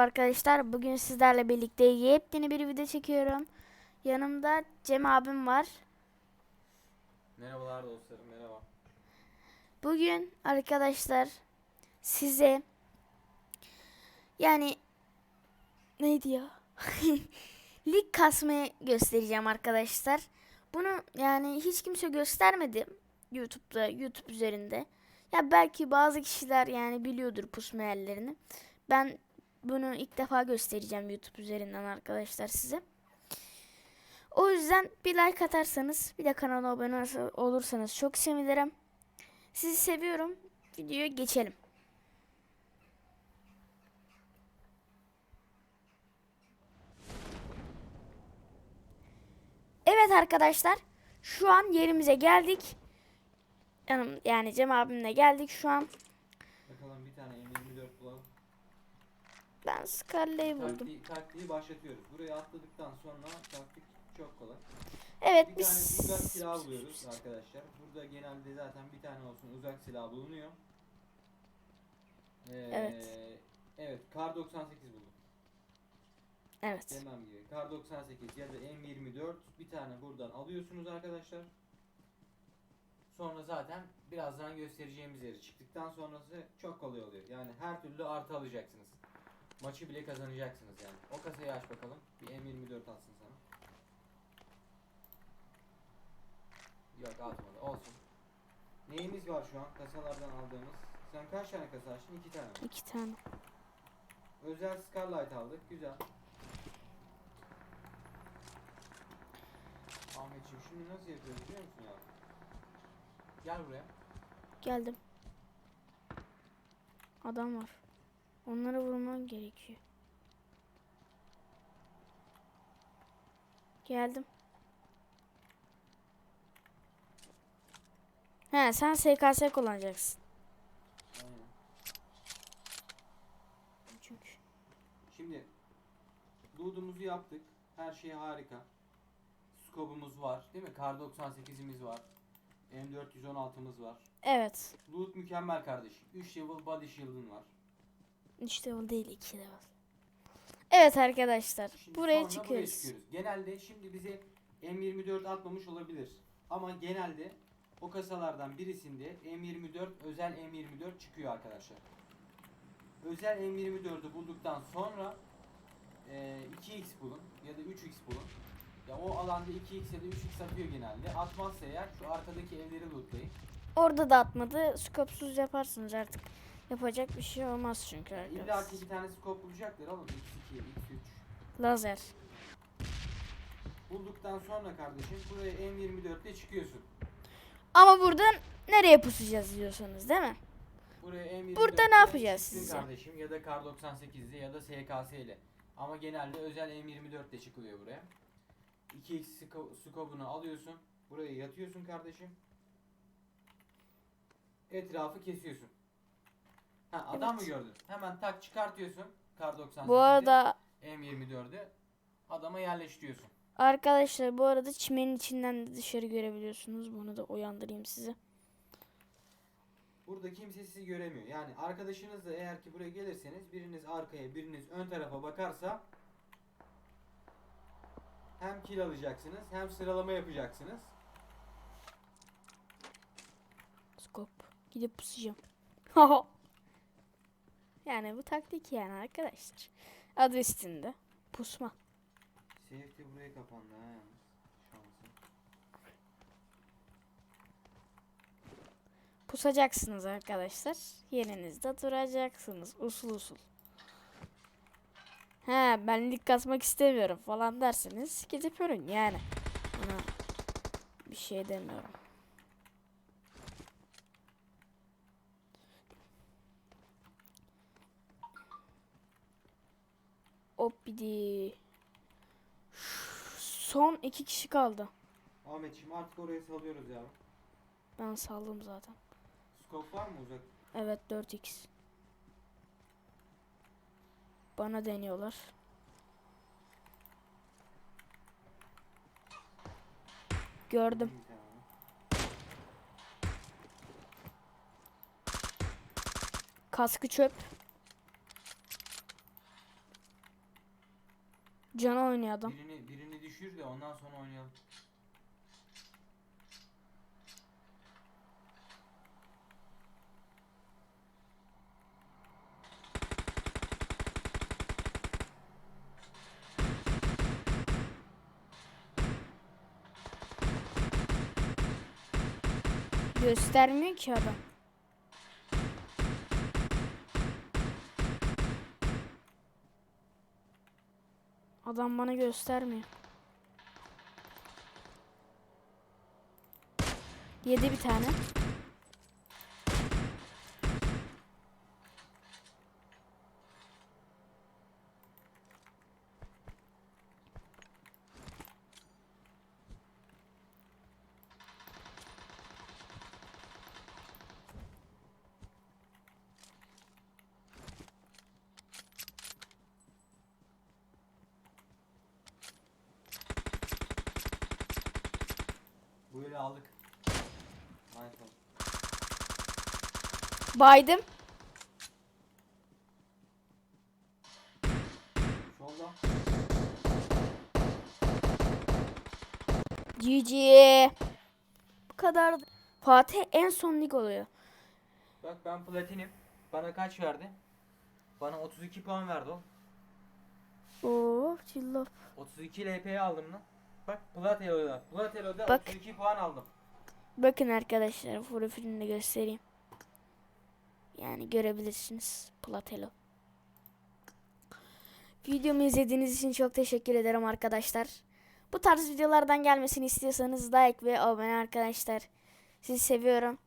merhaba arkadaşlar. Bugün sizlerle birlikte yepyeni bir video çekiyorum. Yanımda Cem abim var. Merhabalar dostlarım, merhaba. Bugün arkadaşlar size yani neydi ya? Lig kasmayı göstereceğim arkadaşlar. Bunu yani hiç kimse göstermedi YouTube'da, YouTube üzerinde. Ya belki bazı kişiler yani biliyordur pusma yerlerini. Ben bunu ilk defa göstereceğim YouTube üzerinden arkadaşlar size. O yüzden bir like atarsanız bir de kanala abone olursanız çok sevinirim. Sizi seviyorum. Videoya geçelim. Evet arkadaşlar. Şu an yerimize geldik. Yani Cem abimle geldik şu an. Bakalım bir tane M24 bulalım. Ben Scarlet'i buldum. Taktiği, taktiği başlatıyoruz. Buraya atladıktan sonra taktik çok kolay. Evet Bir biz tane uzak silah buluyoruz arkadaşlar. Burada genelde zaten bir tane olsun uzak silah bulunuyor. Ee, Evet. Evet, Kar 98 buldum. evet. Demem gibi. Kar 98 ya da M24 bir tane buradan alıyorsunuz arkadaşlar. Sonra zaten birazdan göstereceğimiz yeri çıktıktan sonrası çok kolay oluyor. Yani her türlü artı alacaksınız. Maçı bile kazanacaksınız yani. O kasayı aç bakalım. Bir M24 atsın sana. Yok atmadı. Olsun. Neyimiz var şu an kasalardan aldığımız? Sen kaç tane kasa açtın? İki tane. mi? İki tane. Özel Scarlight aldık. Güzel. Ahmetciğim şunu nasıl yapıyoruz biliyor musun ya? Gel buraya. Geldim. Adam var. Onlara vurman gerekiyor. Geldim. He sen SKS kullanacaksın. Aynen. Çünkü. Şimdi loot'umuzu yaptık. Her şey harika. Scope'umuz var. Değil mi? Kar 98'imiz var. M416'mız var. Evet. Loot mükemmel kardeşim. 3 level body shield'ın var. İşte o değil iki de var. Evet arkadaşlar. Şimdi buraya çıkıyoruz. çıkıyoruz. Genelde şimdi bize M24 atmamış olabilir. Ama genelde o kasalardan birisinde M24 özel M24 çıkıyor arkadaşlar. Özel M24'ü bulduktan sonra e, 2x bulun ya da 3x bulun. Ya o alanda 2x ya da 3x atıyor genelde. Atmazsa eğer şu arkadaki evleri lootlayın. Orada da atmadı. Skopsuz yaparsınız artık. Yapacak bir şey olmaz çünkü İlla arkadaşlar. ki bir tane scope bulacaklar oğlum. X2, X3. Lazer. Bulduktan sonra kardeşim buraya M24'te çıkıyorsun. Ama buradan nereye pusacağız diyorsanız değil mi? Buraya M24 Burada ne yapacağız sizce? kardeşim ya da Kar 98'de ya da SKS ile. Ama genelde özel M24 ile çıkılıyor buraya. 2x sco- scope'unu alıyorsun. Buraya yatıyorsun kardeşim. Etrafı kesiyorsun. Ha adam Evet. mı gördün? Hemen tak çıkartıyorsun. Kar 98'i. Bu arada M24'ü adama yerleştiriyorsun. arkadaşlar bu arada çimenin içinden de dışarı görebiliyorsunuz. Bunu da uyandırayım size. Burada kimse sizi göremiyor. Yani arkadaşınız da eğer ki buraya gelirseniz biriniz arkaya biriniz ön tarafa bakarsa hem kill alacaksınız hem sıralama yapacaksınız. Skop. Gidip pusacağım. yani bu taktik yani arkadaşlar. Adı üstünde. Pusma. Safety buraya kapandı ha. Pusacaksınız arkadaşlar. Yerinizde duracaksınız. Usul usul. He ben lig kasmak istemiyorum falan derseniz gidip ölün yani. Ona bir şey demiyorum. Hop bidi. Son iki kişi kaldı. Ahmetciğim artık oraya salıyoruz ya. Ben saldım zaten. Scope var mı uzak? Evet 4x. Bana deniyorlar. Gördüm. Kaskı çöp. Cana oynuyor adam. Birini birini düşür de ondan sonra oynayalım. Göstermiyor ki adam. Adam bana göstermiyor. Yedi bir tane. Aldık. Baydım. Solda. GG. Bu kadar. Fatih en son lig oluyor. Bak ben platinim. Bana kaç verdi? Bana 32 puan verdi o. Oo, çillop. 32 LP'yi aldım lan. Bak Platelo'da. Platelo'da Bak. 32 puan aldım. Bakın arkadaşlar profilini de göstereyim. Yani görebilirsiniz Platelo. Videomu izlediğiniz için çok teşekkür ederim arkadaşlar. Bu tarz videolardan gelmesini istiyorsanız like ve abone arkadaşlar. Sizi seviyorum.